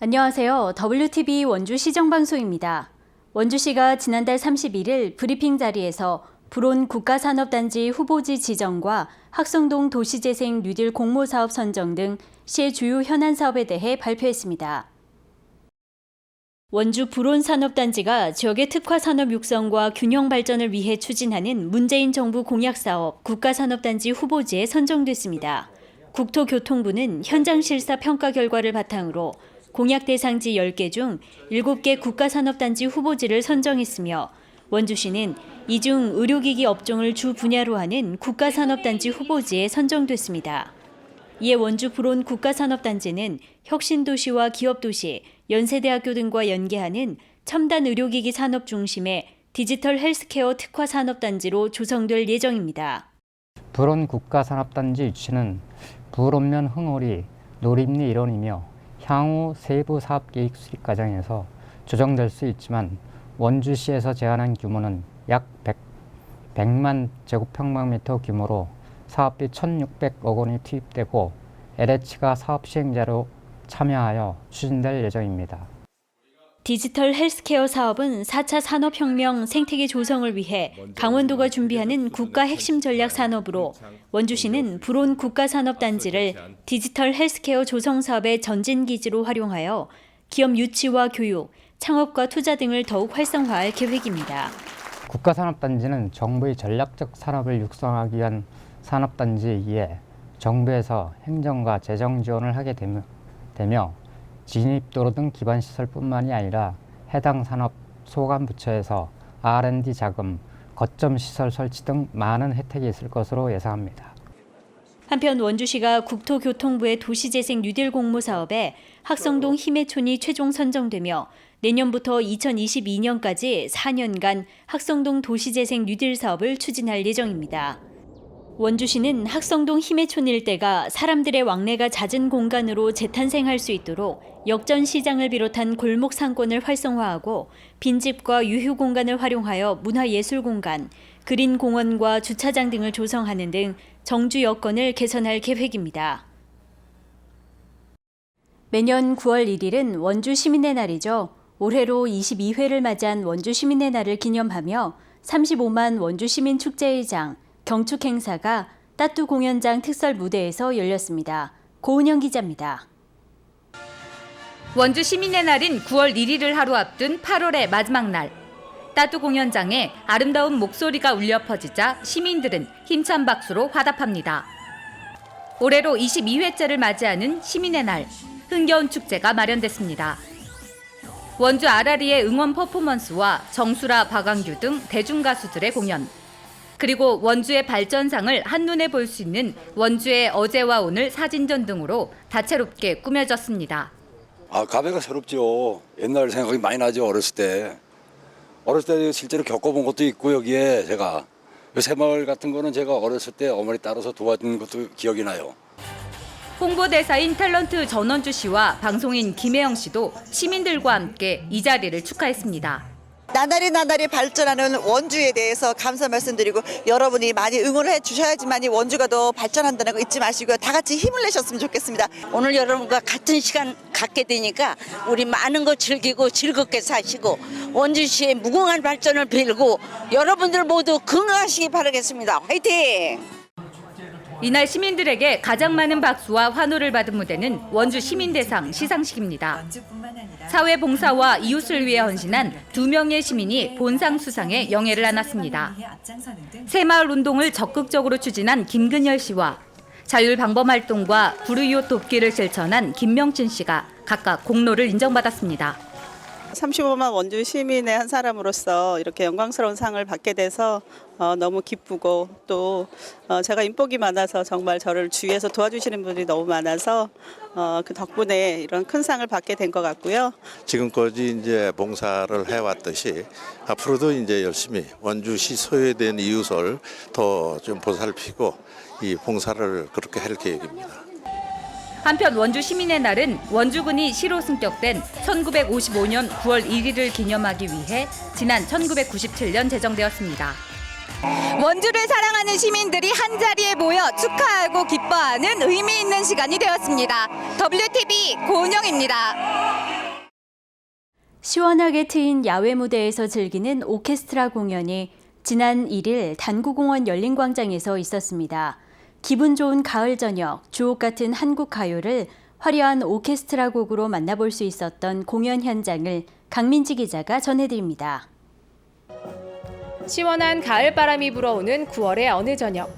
안녕하세요. WTV 원주 시정방송입니다. 원주시가 지난달 31일 브리핑 자리에서 불온 국가산업단지 후보지 지정과 학성동 도시재생 뉴딜 공모사업 선정 등 시의 주요 현안 사업에 대해 발표했습니다. 원주 불온 산업단지가 지역의 특화 산업 육성과 균형 발전을 위해 추진하는 문재인 정부 공약 사업 국가산업단지 후보지에 선정됐습니다. 국토교통부는 현장 실사 평가 결과를 바탕으로 공약 대상지 10개 중 7개 국가산업단지 후보지를 선정했으며 원주시는 이중 의료기기 업종을 주 분야로 하는 국가산업단지 후보지에 선정됐습니다. 이에 원주 불온 국가산업단지는 혁신도시와 기업도시, 연세대학교 등과 연계하는 첨단 의료기기 산업 중심의 디지털 헬스케어 특화 산업단지로 조성될 예정입니다. 불온 국가산업단지 유치는 불온면 흥오리, 노림리 일원이며 향후 세부 사업 계획 수립 과정에서 조정될 수 있지만 원주시에서 제안한 규모는 약 100, 100 만 제곱평방미터 규모로 사업비 1,600억 원이 투입되고 LH가 사업 시행자로 참여하여 추진될 예정입니다. 디지털 헬스케어 사업은 4차 산업혁명 생태계 조성을 위해 강원도가 준비하는 국가 핵심 전략 산업으로 원주시는 불온 국가산업단지를 디지털 헬스케어 조성 사업의 전진 기지로 활용하여 기업 유치와 교육, 창업과 투자 등을 더욱 활성화할 계획입니다. 국가산업단지는 정부의 전략적 산업을 육성하기 위한 산업단지이기에 정부에서 행정과 재정 지원을 하게 되며 진입도로 등 기반 시설뿐만이 아니라 해당 산업 소관 부처에서 R&D 자금, 거점 시설 설치 등 많은 혜택이 있을 것으로 예상합니다. 한편 원주시가 국토교통부의 도시재생 뉴딜 공모 사업에 학성동 희매촌이 최종 선정되며 내년부터 2022년까지 4년간 학성동 도시재생 뉴딜 사업을 추진할 예정입니다. 원주시는 학성동 희매촌 일대가 사람들의 왕래가 잦은 공간으로 재탄생할 수 있도록 역전 시장을 비롯한 골목 상권을 활성화하고 빈집과 유휴 공간을 활용하여 문화예술 공간, 그린 공원과 주차장 등을 조성하는 등 정주 여건을 개선할 계획입니다. 매년 9월 1일은 원주 시민의 날이죠. 올해로 22회를 맞이한 원주 시민의 날을 기념하며 35만 원주 시민 축제의장, 경축 행사가 따뚜 공연장 특설 무대에서 열렸습니다. 고은영 기자입니다. 원주 시민의 날인 9월 1일을 하루 앞둔 8월의 마지막 날. 따뚜 공연장에 아름다운 목소리가 울려 퍼지자 시민들은 힘찬 박수로 화답합니다. 올해로 22회째를 맞이하는 시민의 날. 흥겨운 축제가 마련됐습니다. 원주 아라리의 응원 퍼포먼스와 정수라 박광규 등 대중 가수들의 공연. 그리고 원주의 발전상을 한눈에 볼 수 있는 원주의 어제와 오늘 사진전 등으로 다채롭게 꾸며졌습니다. 아, 가베가 새롭죠. 옛날 생각이 많이 나죠, 어렸을 때. 어렸을 때 실제로 겪어본 것도 있고, 여기에 제가. 요 새마을 같은 거는 제가 어렸을 때 어머니 따라서 도와준 것도 기억이 나요. 홍보대사인 탤런트 전원주 씨와 방송인 김혜영 씨도 시민들과 함께 이 자리를 축하했습니다. 나날이 나날이 발전하는 원주에 대해서 감사 말씀드리고 여러분이 많이 응원을 해 주셔야지만 이 원주가 더 발전한다는 거 잊지 마시고요. 다 같이 힘을 내셨으면 좋겠습니다. 오늘 여러분과 같은 시간 갖게 되니까 우리 많은 거 즐기고 즐겁게 사시고 원주시의 무궁한 발전을 빌고 여러분들 모두 건강하시기 바라겠습니다. 화이팅! 이날 시민들에게 가장 많은 박수와 환호를 받은 무대는 원주 시민대상 시상식입니다. 사회봉사와 이웃을 위해 헌신한 두 명의 시민이 본상 수상에 영예를 안았습니다. 새마을 운동을 적극적으로 추진한 김근열 씨와 자율 방범 활동과 불우이웃 돕기를 실천한 김명진 씨가 각각 공로를 인정받았습니다. 35만 원주 시민의 한 사람으로서 이렇게 영광스러운 상을 받게 돼서 어, 너무 기쁘고 또 어, 제가 인복이 많아서 정말 저를 주위에서 도와주시는 분들이 너무 많아서 어, 그 덕분에 이런 큰 상을 받게 된 것 같고요. 지금까지 이제 봉사를 해왔듯이 앞으로도 이제 열심히 원주시 소외된 이웃을 더 좀 보살피고 이 봉사를 그렇게 할 계획입니다. 한편 원주 시민의 날은 원주군이 시로 승격된 1955년 9월 1일을 기념하기 위해 지난 1997년 제정되었습니다. 원주를 사랑하는 시민들이 한 자리에 모여 축하하고 기뻐하는 의미 있는 시간이 되었습니다. WTV 고은영입니다. 시원하게 트인 야외 무대에서 즐기는 오케스트라 공연이 지난 1일 단구공원 열린광장에서 있었습니다. 기분 좋은 가을 저녁, 주옥 같은 한국 가요를 화려한 오케스트라 곡으로 만나볼 수 있었던 공연 현장을 강민지 기자가 전해드립니다. 시원한 가을 바람이 불어오는 9월의 어느 저녁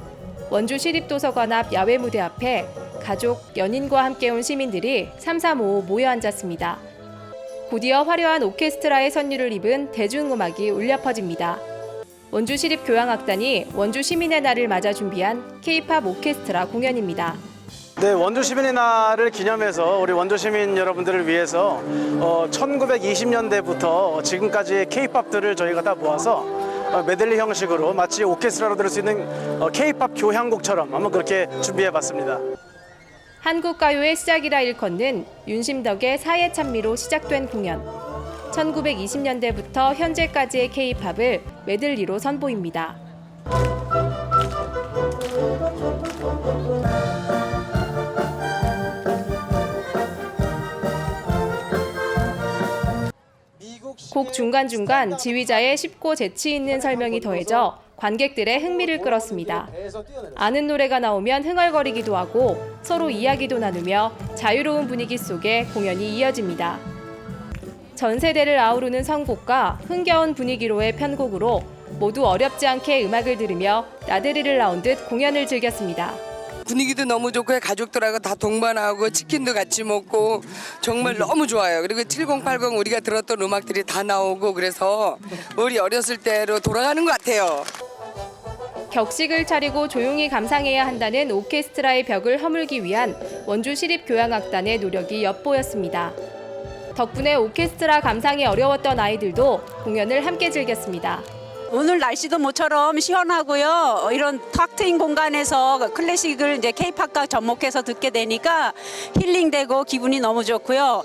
원주 시립도서관 앞 야외 무대 앞에 가족, 연인과 함께 온 시민들이 삼삼오오 모여 앉았습니다. 곧이어 화려한 오케스트라의 선율을 입은 대중음악이 울려 퍼집니다. 원주 시립 교향악단이 원주 시민의 날을 맞아 준비한 K-팝 오케스트라 공연입니다. 네, 원주 시민의 날을 기념해서 우리 원주 시민 여러분들을 위해서 어, 1920년대부터 지금까지의 K-팝들을 저희가 다 모아서 어, 메들리 형식으로 마치 오케스트라로 들을 수 있는 어, K-팝 교향곡처럼 한번 그렇게 준비해 봤습니다. 한국 가요의 시작이라 일컫는 윤심덕의 사회 찬미로 시작된 공연. 1920년대부터 현재까지의 K-팝을 메들리로 선보입니다. 곡 중간중간 지휘자의 쉽고 재치 있는 설명이 더해져 관객들의 흥미를 끌었습니다. 아는 노래가 나오면 흥얼거리기도 하고 서로 이야기도 나누며 자유로운 분위기 속에 공연이 이어집니다. 전 세대를 아우르는 선곡과 흥겨운 분위기로의 편곡으로 모두 어렵지 않게 음악을 들으며 나들이를 나온 듯 공연을 즐겼습니다. 분위기도 너무 좋고 가족들하고 다 동반하고 치킨도 같이 먹고 정말 너무 좋아요. 그리고 7080 우리가 들었던 음악들이 다 나오고 그래서 우리 어렸을 때로 돌아가는 것 같아요. 격식을 차리고 조용히 감상해야 한다는 오케스트라의 벽을 허물기 위한 원주 시립교향악단의 노력이 엿보였습니다. 덕분에 오케스트라 감상이 어려웠던 아이들도 공연을 함께 즐겼습니다. 오늘 날씨도 모처럼 시원하고요. 이런 탁 트인 공간에서 클래식을 이제 케이팝과 접목해서 듣게 되니까 힐링되고 기분이 너무 좋고요.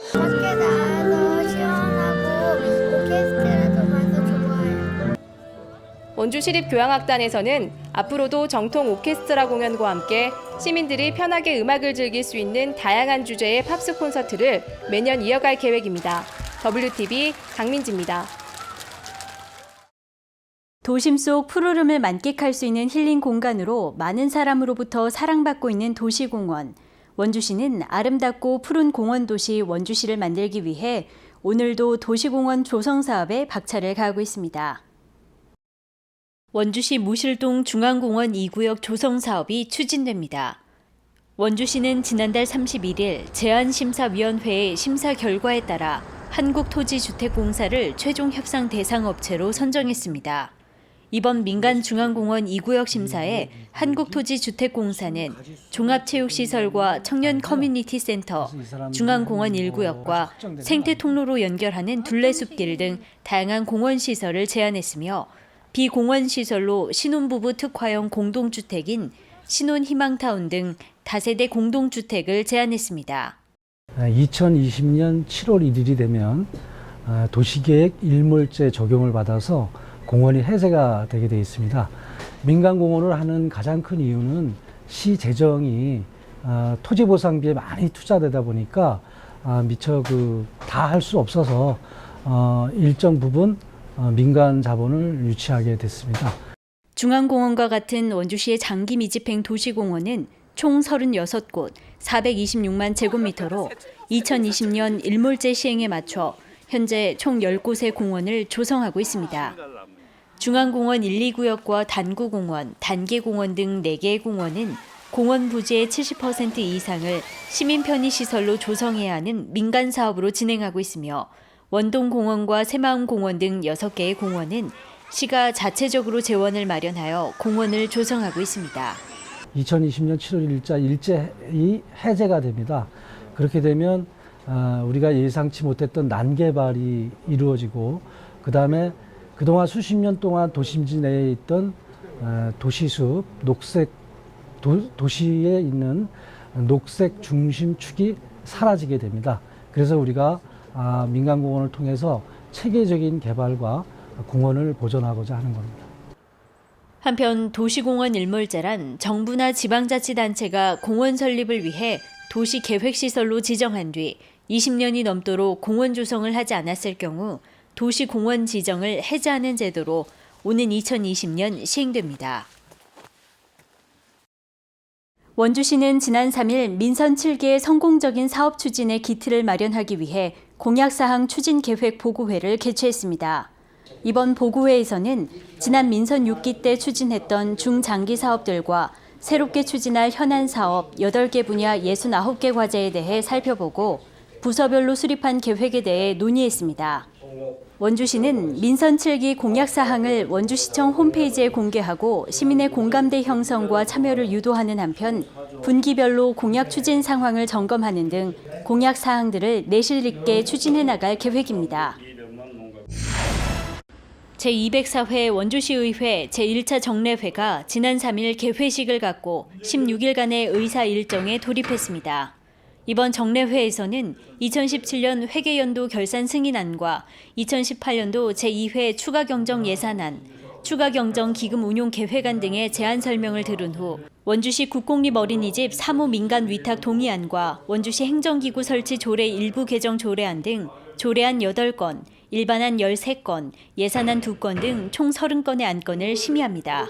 원주 시립교향악단에서는 앞으로도 정통 오케스트라 공연과 함께 시민들이 편하게 음악을 즐길 수 있는 다양한 주제의 팝스 콘서트를 매년 이어갈 계획입니다. WTV 강민지입니다. 도심 속 푸르름을 만끽할 수 있는 힐링 공간으로 많은 사람으로부터 사랑받고 있는 도시공원. 원주시는 아름답고 푸른 공원 도시 원주시를 만들기 위해 오늘도 도시공원 조성 사업에 박차를 가하고 있습니다. 원주시 무실동 중앙공원 2구역 조성 사업이 추진됩니다. 원주시는 지난달 31일 제안심사위원회의 심사 결과에 따라 한국토지주택공사를 최종 협상 대상 업체로 선정했습니다. 이번 민간 중앙공원 2구역 심사에 한국토지주택공사는 종합체육시설과 청년 커뮤니티 센터, 중앙공원 1구역과 생태통로로 연결하는 둘레숲길 등 다양한 공원 시설을 제안했으며 비공원시설로 신혼부부 특화형 공동주택인 신혼희망타운 등 다세대 공동주택을 제안했습니다. 2020년 7월 1일이 되면 아, 도시계획 일몰제 적용을 받아서 공원이 해제가 되게 되어 있습니다. 민간공원을 하는 가장 큰 이유는 시 재정이 아, 토지보상비에 많이 투자되다 보니까 아, 미처 그 다 할 수 없어서 어, 일정 부분 어, 민간 자본을 유치하게 됐습니다. 중앙공원과 같은 원주시의 장기 미집행 도시공원은 총 36곳, 426만 제곱미터로 2020년 일몰제 시행에 맞춰 현재 총 10곳의 공원을 조성하고 있습니다. 중앙공원 1, 2구역과 단구공원, 단계공원 등 4개의 공원은 공원 부지의 70% 이상을 시민 편의 시설로 조성해야 하는 민간 사업으로 진행하고 있으며 원동공원과 새마음공원 등 6개의 공원은 시가 자체적으로 재원을 마련하여 공원을 조성하고 있습니다. 2020년 7월 1일자 일제히 해제가 됩니다. 그렇게 되면 아, 우리가 예상치 못했던 난개발이 이루어지고 그 다음에 그동안 수십 년 동안 도심지 내에 있던 아, 도시숲, 녹색 도, 도시에 있는 녹색 중심축이 사라지게 됩니다. 그래서 우리가 아, 민간공원을 통해서 체계적인 개발과 공원을 보존하고자 하는 겁니다. 한편 도시공원 일몰제란 정부나 지방자치단체가 공원 설립을 위해 도시 계획시설로 지정한 뒤 20년이 넘도록 공원 조성을 하지 않았을 경우 도시 공원 지정을 해제하는 제도로 오는 2020년 시행됩니다. 원주시는 지난 3일 민선 7개의 성공적인 사업 추진의 기틀을 마련하기 위해 공약사항 추진 계획 보고회를 개최했습니다. 이번 보고회에서는 지난 민선 6기 때 추진했던 중장기 사업들과 새롭게 추진할 현안 사업 8개 분야 69개 과제에 대해 살펴보고 부서별로 수립한 계획에 대해 논의했습니다. 원주시는 민선 7기 공약 사항을 원주시청 홈페이지에 공개하고 시민의 공감대 형성과 참여를 유도하는 한편 분기별로 공약 추진 상황을 점검하는 등 공약 사항들을 내실 있게 추진해 나갈 계획입니다. 제204회 원주시의회 제1차 정례회가 지난 3일 개회식을 갖고 16일간의 의사 일정에 돌입했습니다. 이번 정례회에서는 2017년 회계연도 결산 승인안과 2018년도 제2회 추가 경정 예산안, 추가 경정 기금 운용 계획안 등의 제안 설명을 들은 후 원주시 국공립 어린이집 사무 민간 위탁 동의안과 원주시 행정기구 설치 조례 일부 개정 조례안 등 조례안 8건, 일반안 13건, 예산안 2건 등 총 30건의 안건을 심의합니다.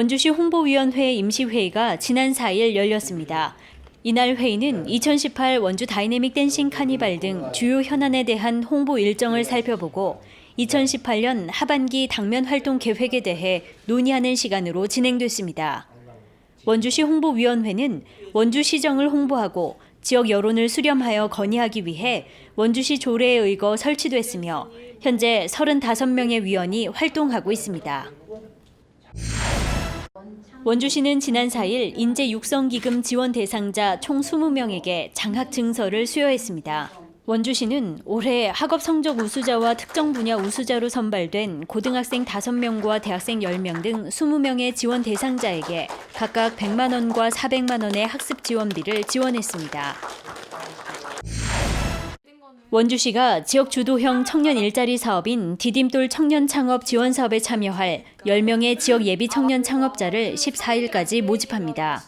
원주시 홍보위원회 임시회의가 지난 4일 열렸습니다. 이날 회의는 2018 원주 다이내믹 댄싱 카니발 등 주요 현안에 대한 홍보 일정을 살펴보고 2018년 하반기 당면 활동 계획에 대해 논의하는 시간으로 진행됐습니다. 원주시 홍보위원회는 원주 시정을 홍보하고 지역 여론을 수렴하여 건의하기 위해 원주시 조례에 의거 설치됐으며 현재 35명의 위원이 활동하고 있습니다. 원주시는 지난 4일 인재 육성기금 지원 대상자 총 20명에게 장학 증서를 수여했습니다. 원주시는 올해 학업 성적 우수자와 특정 분야 우수자로 선발된 고등학생 5명과 대학생 10명 등 20명의 지원 대상자에게 각각 100만 원과 400만 원의 학습 지원비를 지원했습니다. 원주시가 지역 주도형 청년 일자리 사업인 디딤돌 청년 창업 지원 사업에 참여할 10명의 지역 예비 청년 창업자를 14일까지 모집합니다.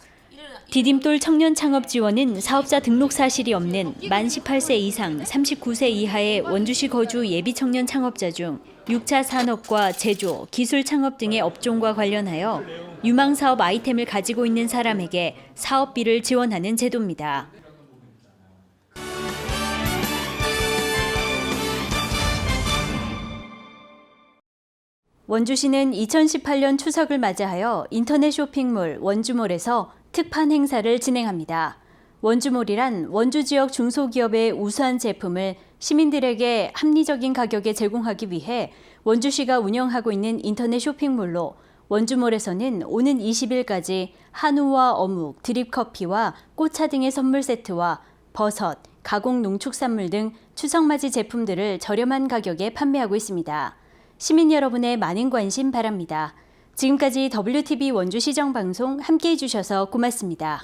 디딤돌 청년 창업 지원은 사업자 등록 사실이 없는 만 18세 이상 39세 이하의 원주시 거주 예비 청년 창업자 중 6차 산업과 제조, 기술 창업 등의 업종과 관련하여 유망 사업 아이템을 가지고 있는 사람에게 사업비를 지원하는 제도입니다. 원주시는 2018년 추석을 맞이하여 인터넷 쇼핑몰 원주몰에서 특판 행사를 진행합니다. 원주몰이란 원주 지역 중소기업의 우수한 제품을 시민들에게 합리적인 가격에 제공하기 위해 원주시가 운영하고 있는 인터넷 쇼핑몰로 원주몰에서는 오는 20일까지 한우와 어묵, 드립커피와 꽃차 등의 선물 세트와 버섯, 가공 농축산물 등 추석맞이 제품들을 저렴한 가격에 판매하고 있습니다. 시민 여러분의 많은 관심 바랍니다. 지금까지 WTV 원주시정 방송 함께해 주셔서 고맙습니다.